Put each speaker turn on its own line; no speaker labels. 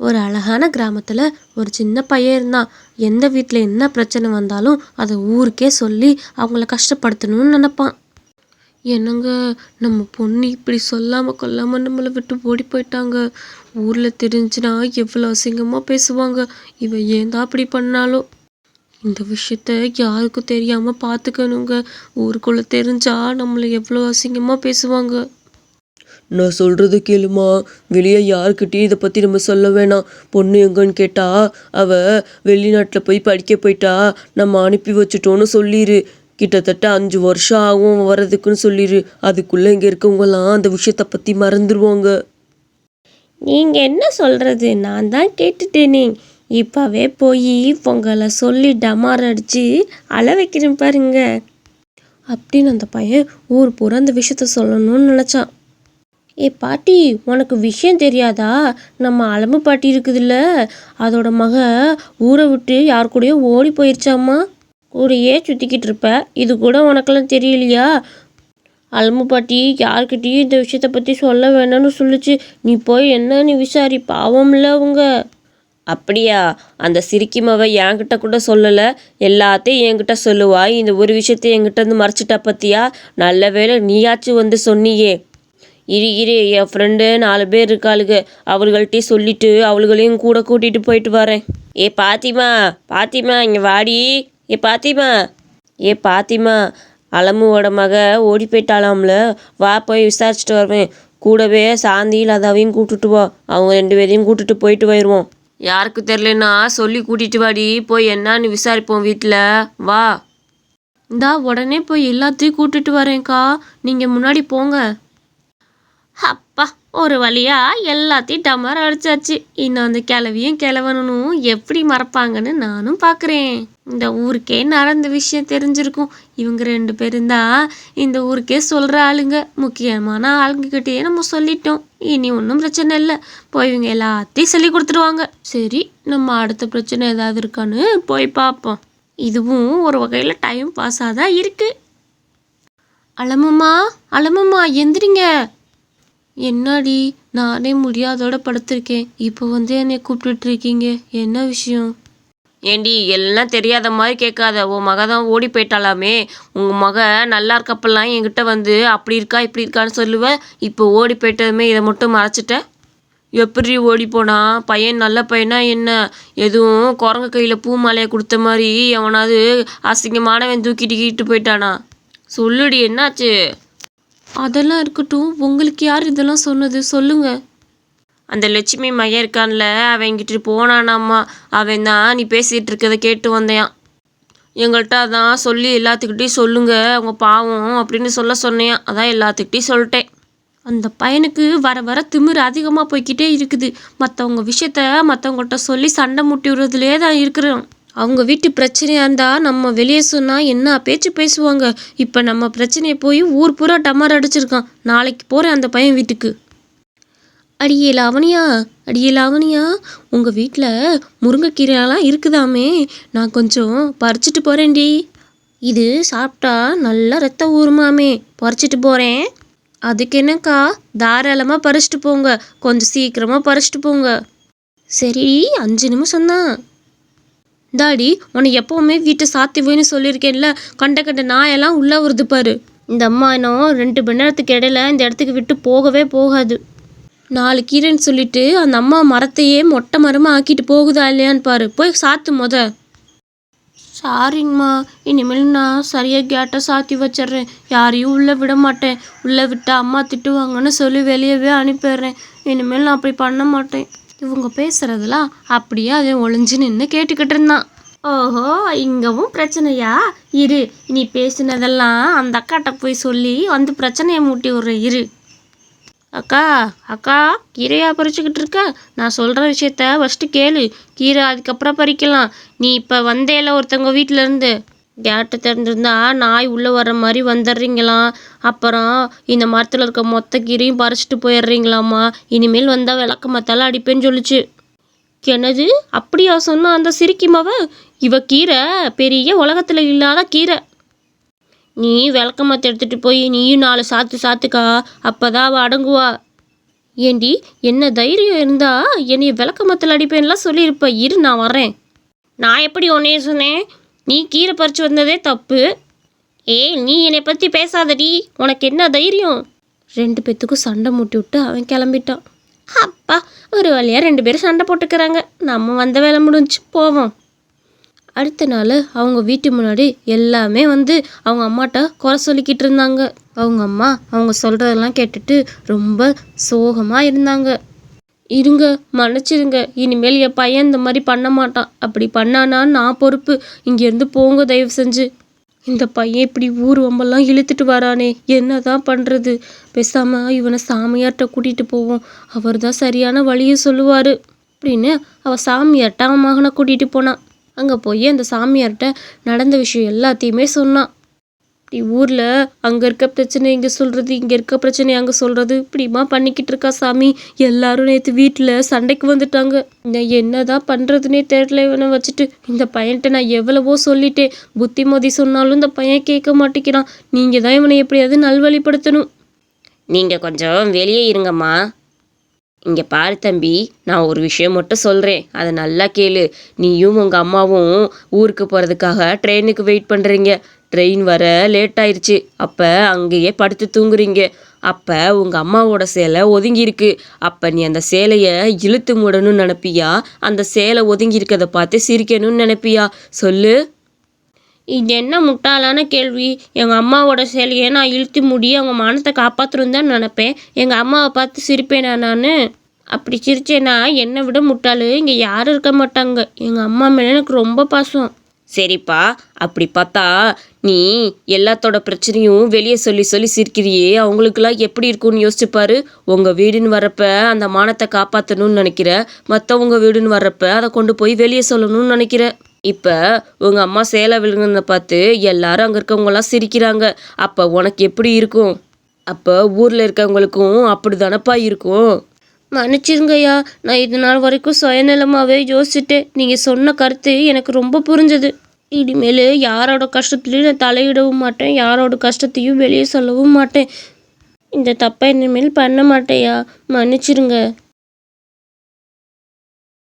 ஒரு அழகான கிராமத்தில் ஒரு சின்ன பையன் இருந்தான். எந்த வீட்டில் என்ன பிரச்சனை வந்தாலும் அதை ஊருக்கே சொல்லி அவங்கள கஷ்டப்படுத்தணும்னு நினைப்பான். என்னங்க நம்ம பொண்ணு இப்படி சொல்லாமல் கொல்லாமல் நம்மளை விட்டு ஓடி போயிட்டாங்க. ஊரில் தெரிஞ்சுனா எவ்வளோ அசிங்கமாக பேசுவாங்க. இவன் ஏன் தான் அப்படி பண்ணாலும் இந்த விஷயத்த யாருக்கும் தெரியாமல் பார்த்துக்கணுங்க ஊருக்குள்ளே தெரிஞ்சா நம்மளை எவ்வளோ அசிங்கமாக பேசுவாங்க.
நான் சொல்கிறது கேளுமா? வெளியே யாருக்கிட்டேயும் இதை பற்றி நம்ம சொல்ல வேணாம். பொண்ணு எங்கன்னு கேட்டா அவ வெளிநாட்டில் போய் படிக்க போயிட்டா நம்ம அனுப்பி வச்சுட்டோன்னு சொல்லிடு கிட்டத்தட்ட அஞ்சு வருஷம் ஆகும் வர்றதுக்குன்னு சொல்லிடு அதுக்குள்ளே இங்கே இருக்கவங்கலாம் அந்த விஷயத்தை பற்றி மறந்துடுவாங்க
நீங்கள் என்ன சொல்கிறது நான் தான் கேட்டுட்டேனே. இப்போவே போய் பொங்கலை சொல்லி டமார் அடித்து அள வைக்கிறேன் பாருங்க. அப்படின்னு அந்த பையன் ஊர் பூரா அந்த விஷயத்த சொல்லணும்னு நினச்சான். ஏ பாட்டி உனக்கு விஷயம் தெரியாதா? நம்ம அலம்பு பாட்டி இருக்குதுல்ல. அதோட மக ஊரை விட்டு யார் கூடயோ ஓடி போயிருச்சாம்மா. கூடயே சுற்றிக்கிட்டு இருப்ப. இது கூட உனக்கெல்லாம் தெரியலையா? அலம்பு பாட்டி யார்கிட்டயும் இந்த விஷயத்தை பற்றி சொல்ல வேணாம்னு சொல்லுச்சு. நீ போய் என்ன நீ விசாரி பாவம்ல அவங்க.
அப்படியா? அந்த சிரிக்கிமவ என்கிட்ட கூட சொல்லலை. எல்லாத்தையும் என்கிட்ட சொல்லுவா. இந்த ஒரு விஷயத்தை என்கிட்ட இருந்து மறைச்சிட்டா பத்தியா? நல்ல வேளை நீயாச்சும் வந்து சொன்னியே. இரு இரு என் ஃப்ரெண்டு நாலு பேர் இருக்காளுங்க அவள்கள்ட்டே சொல்லிட்டு அவளுகளையும் கூட கூட்டிகிட்டு போயிட்டு வரேன். ஏ பாத்திமா பாத்திமா இங்கே வாடி. ஏ பாத்திமா. ஏ பாத்திமா அலமுவோட மக ஓடி போயிட்டாலாம்ல வா போய் விசாரிச்சுட்டு வருவேன். கூடவே சாந்தி லதாவையும் கூட்டுட்டு வா. அவங்க ரெண்டு பேரையும் கூட்டுட்டு போயிட்டு போயிடுவோம் யாருக்கு தெரிலன்னா சொல்லி கூட்டிட்டு வாடி. போய் என்னன்னு விசாரிப்போம் வீட்டில் வா.
இந்தா உடனே போய் எல்லாத்தையும் கூட்டிட்டு வரேன்க்கா. நீங்கள் முன்னாடி போங்க. அப்பா ஒரு வழியாக எல்லாத்தையும் டமர் அடிச்சாச்சு. இன்னும் அந்த கிளவியும் கிளவனும் எப்படி மறப்பாங்கன்னு நானும் பார்க்குறேன் இந்த ஊருக்கே நடந்த விஷயம் தெரிஞ்சிருக்கும். இவங்க ரெண்டு பேரும் தான் இந்த ஊருக்கே சொல்கிற ஆளுங்க. முக்கியமான ஆளுங்கக்கிட்டேயே நம்ம சொல்லிட்டோம். இனி ஒன்றும் பிரச்சனை இல்லை. போய் இவங்க எல்லாத்தையும் சொல்லி கொடுத்துருவாங்க சரி நம்ம அடுத்த பிரச்சனை ஏதாவது இருக்கான்னு போய் பார்ப்போம். இதுவும் ஒரு வகையில் டைம் பாஸாக தான் இருக்குது அலமுமா அலமுமா எந்திரிங்க. என்னடி நானே முடியாதோட படுத்திருக்கேன். இப்போ வந்து என்னை கூப்பிட்டுட்டு இருக்கீங்க? என்ன விஷயம்?
ஏண்டி எல்லாம் தெரியாத மாதிரி கேட்காத. உன் மக தான் ஓடி போயிட்டாலாமே. உங்கள் மக நல்லா இருக்கப்பெல்லாம் என்கிட்ட வந்து அப்படி இருக்கா இப்படி இருக்கான்னு சொல்லுவேன் இப்போ ஓடி போயிட்டதுமே இதை மட்டும் மறைச்சிட்டேன் எப்படி ஓடி போனா? பையன் நல்ல பையனா என்ன? எதுவும் குரங்கு கையில் பூ மாலையை கொடுத்த மாதிரி எவனாவது அசிங்கமானவன் தூக்கிட்டு கிட்டு போயிட்டானா? சொல்லுடி என்னாச்சு?
அதெல்லாம் இருக்கட்டும். உங்களுக்கு யார் இதெல்லாம் சொன்னது? சொல்லுங்க.
அந்த லட்சுமி மையம் இருக்கான்ல அவன் இங்கிட்டு போனானாம்மா. அவன் தான் நீ பேசிகிட்டு இருக்கதை கேட்டு வந்தையான் எங்கள்கிட்ட அதான் சொல்லி எல்லாத்துக்கிட்டையும் சொல்லுங்க. அவங்க பாவம் அப்படின்னு சொல்ல சொன்னேன் அதான் எல்லாத்துக்கிட்டையும் சொல்லிட்டேன்.
அந்த பையனுக்கு வர வர திமிரு அதிகமாக போய்க்கிட்டே இருக்குது. மற்றவங்க விஷயத்த மற்றவங்கள்ட்ட சொல்லி சண்டை முட்டி விடுறதுலே தான் இருக்கிறோம் அவங்க வீட்டு பிரச்சனையாக இருந்தால் நம்ம வெளியே சொன்னால் என்ன பேச்சு பேசுவாங்க? இப்போ நம்ம பிரச்சனையை போய் ஊர் பூரா டமார் அடிச்சிருக்கான். நாளைக்கு போகிறேன் அந்த பையன் வீட்டுக்கு. அடியே லாவணியா அடியே லாவணியா உங்கள் வீட்டில் முருங்கைக்கீரைலாம் இருக்குதாமே? நான் கொஞ்சம் பறிச்சிட்டு போகிறேன்டி இது சாப்பிட்டா நல்லா ரத்தம் ஊறுமாமே. பறிச்சிட்டு போகிறேன் அதுக்கு என்னக்கா? தாராளமாக பறிச்சிட்டு போங்க. கொஞ்சம் சீக்கிரமாக பறிச்சிட்டு போங்க. சரி அஞ்சு நிமிஷம்தான். தாடி உன்னை எப்போவுமே வீட்டை சாத்தி போயின்னு சொல்லியிருக்கேன்ல. கண்ட கண்ட நாயெல்லாம் உள்ளே வருது பாரு. இந்த அம்மா இன்னும் ரெண்டு மணி நேரத்துக்கு இடையில இந்த இடத்துக்கு விட்டு போகவே போகாது. நாலு கீரைன்னு சொல்லிட்டு அந்த அம்மா மரத்தையே மொட்டை மரமாக ஆக்கிட்டு போகுதா இல்லையான்னு பாரு. போய் சாத்து முத. சாரிங்கம்மா இனிமேல் நான் சரியாக கேட்டை சாத்தி வச்சிடுறேன். யாரையும் உள்ளே விட மாட்டேன். உள்ளே விட்டால் அம்மா திட்டுவாங்கன்னு சொல்லி வெளியவே அனுப்பிடுறேன். இனிமேல் நான் அப்படி பண்ண மாட்டேன். இவங்க பேசுறதெல்லாம் அப்படியே அதை ஒளிஞ்சு நின்று கேட்டுக்கிட்டு இருந்தான். ஓஹோ இங்கவும் பிரச்சனையா? இரு நீ பேசினதெல்லாம் அந்த அக்காட்ட போய் சொல்லி வந்து பிரச்சனையை மூட்டி விடுற இரு. அக்கா அக்கா கீரையா பறிச்சுக்கிட்டு இருக்க? நான் சொல்கிற விஷயத்த ஃபஸ்ட்டு கேளு. கீரை அதுக்கப்புறம் பறிக்கலாம். நீ இப்போ வந்தேல ஒருத்தவங்க வீட்டிலேருந்து கேட்டை திறந்துருந்தா நாய் உள்ளே வர்ற மாதிரி வந்துடுறீங்களாம் அப்புறம் இந்த மரத்தில் இருக்க மொத்த கீரையும் பறிச்சிட்டு போயிடுறீங்களாம்மா? இனிமேல் வந்தால் விளக்க மத்தால அடிப்பேன்னு சொல்லிச்சு. என்னது? அப்படியா சொன்னா அந்த சிரிக்கிமாவ இவ கீரை பெரிய உலகத்தில் இல்லாத கீரை. நீ விளக்க மத்த எடுத்துகிட்டு போய் நீயும் நாலு சாத்து சாத்துக்கா அப்போ தான் அவள் அடங்குவா. ஏண்டி என்ன தைரியம் இருந்தால் என்னை விளக்க மத்தில் அடிப்பேன்லாம் சொல்லியிருப்ப. இரு நான் வரேன் நான் எப்படி உன்னைய சொன்னேன்? நீ கீரை பறிச்சு வந்ததே தப்பு. ஏய் நீ என்னை பற்றி பேசாதடி. உனக்கு என்ன தைரியம்? ரெண்டு பேத்துக்கும் சண்டை மூட்டி விட்டு அவன் கிளம்பிட்டான். அப்பா ஒரு வழியாக ரெண்டு பேரும் சண்டை போட்டுக்கிறாங்க. நம்ம வந்த வேலை முடிஞ்சு போவோம். அடுத்த நாள் அவங்க வீட்டு முன்னாடி எல்லாமே வந்து அவங்க அம்மாட்ட குறை சொல்லிக்கிட்டு இருந்தாங்க. அவங்க அம்மா அவங்க சொல்கிறதெல்லாம் கேட்டுட்டு ரொம்ப சோகமாக இருந்தாங்க. இருங்க மன்னிச்சிருங்க. இனிமேல் என் பையன் இந்த மாதிரி பண்ண மாட்டான். அப்படி பண்ணானா நான் பொறுப்பு. இங்கேருந்து போங்க தயவு செஞ்சு. இந்த பையன் இப்படி ஊர் வம்பெல்லாம் இழுத்துட்டு வரானே. என்ன தான் பண்ணுறது பேசாமல் இவனை சாமியார்கிட்ட கூட்டிகிட்டு போவோம். அவர் தான் சரியான வழியை சொல்லுவார். அப்படின்னு அவள் சாமியார்கிட்ட அவன் மகனை கூட்டிகிட்டு போனான் அங்கே போய் அந்த சாமியார்கிட்ட நடந்த விஷயம் எல்லாத்தையுமே சொன்னான். இப்படி ஊரில் அங்கே இருக்க பிரச்சனை இங்கே சொல்கிறது இங்கே இருக்க பிரச்சனை அங்கே சொல்கிறது இப்படிமா பண்ணிக்கிட்டு இருக்கா சாமி. எல்லாரும் நேற்று வீட்டில் சண்டைக்கு வந்துட்டாங்க. நான் என்னதான் பண்ணுறதுனே தெரியல இவனை வச்சுட்டு. இந்த பையன்கிட்ட நான் எவ்வளவோ சொல்லிட்டேன். புத்திமதி சொன்னாலும் இந்த பையன் கேட்க மாட்டேங்கிறான். நீங்கள் தான் இவனை எப்படியாவது நல்வழிப்படுத்தணும்.
நீங்கள் கொஞ்சம் வெளியே இருங்கம்மா. இங்கே பாரு தம்பி நான் ஒரு விஷயம் மட்டும் சொல்கிறேன் அதை நல்லா கேளு. நீயும் உங்கள் அம்மாவும் ஊருக்கு போகிறதுக்காக ட்ரெயினுக்கு வெயிட் பண்ணுறீங்க ட்ரெயின் வர லேட் ஆயிடுச்சு அப்போ அங்கேயே படுத்து தூங்குறீங்க. அப்போ உங்கள் அம்மாவோட சேலை ஒதுங்கியிருக்கு அப்போ நீ அந்த சேலையை இழுத்து மூடணும்னு நினப்பியா? அந்த சேலை ஒதுங்கியிருக்கதை பார்த்து சிரிக்கணும்னு நினப்பியா? சொல்லு.
இது என்ன முட்டாளான கேள்வி. எங்கள் அம்மாவோட சேலையை நான் இழுத்து முடி அவங்க மானத்தை காப்பாற்றணும் தான் நினப்பேன். எங்கள் அம்மாவை பார்த்து சிரிப்பேனா நான்? அப்படி சிரிச்சேன்னா என்னை விட முட்டாள். இங்கே யாரும் இருக்க மாட்டாங்க. எங்கள் அம்மா மேலே எனக்கு ரொம்ப பாசம்.
சரிப்பா அப்படி பார்த்தா நீ எல்லாத்தோட பிரச்சனையும் வெளியே சொல்லி சொல்லி சிரிக்கிறியே. அவங்களுக்கெல்லாம் எப்படி இருக்கும்னு யோசிச்சு பாரு. உங்கள் வீடுன்னு வரப்ப அந்த மானத்தை காப்பாற்றணும்னு நினைக்கிற. மற்றவங்க வீடுன்னு வர்றப்ப அதை கொண்டு போய் வெளியே சொல்லணும்னு நினைக்கிற. இப்போ உங்கள் அம்மா சேலை விழுங்குனதை பார்த்து எல்லாரும் அங்கே இருக்கவங்களாம் சிரிக்கிறாங்க. அப்போ உனக்கு எப்படி இருக்கும்? அப்போ ஊரில் இருக்கவங்களுக்கும் அப்படி தானப்பா இருக்கும்?
மன்னிச்சிருங்கய்யா. நான் இது நாள் வரைக்கும் சுயநலமாகவே யோசிச்சுட்டேன். நீங்கள் சொன்ன கருத்து எனக்கு ரொம்ப புரிஞ்சது. இனிமேல் யாரோட கஷ்டத்துலையும் நான் தலையிடவும் மாட்டேன். யாரோட கஷ்டத்தையும் வெளியே சொல்லவும் மாட்டேன். இந்த தப்பை இனிமேல் பண்ண மாட்டேயா மன்னிச்சிருங்க.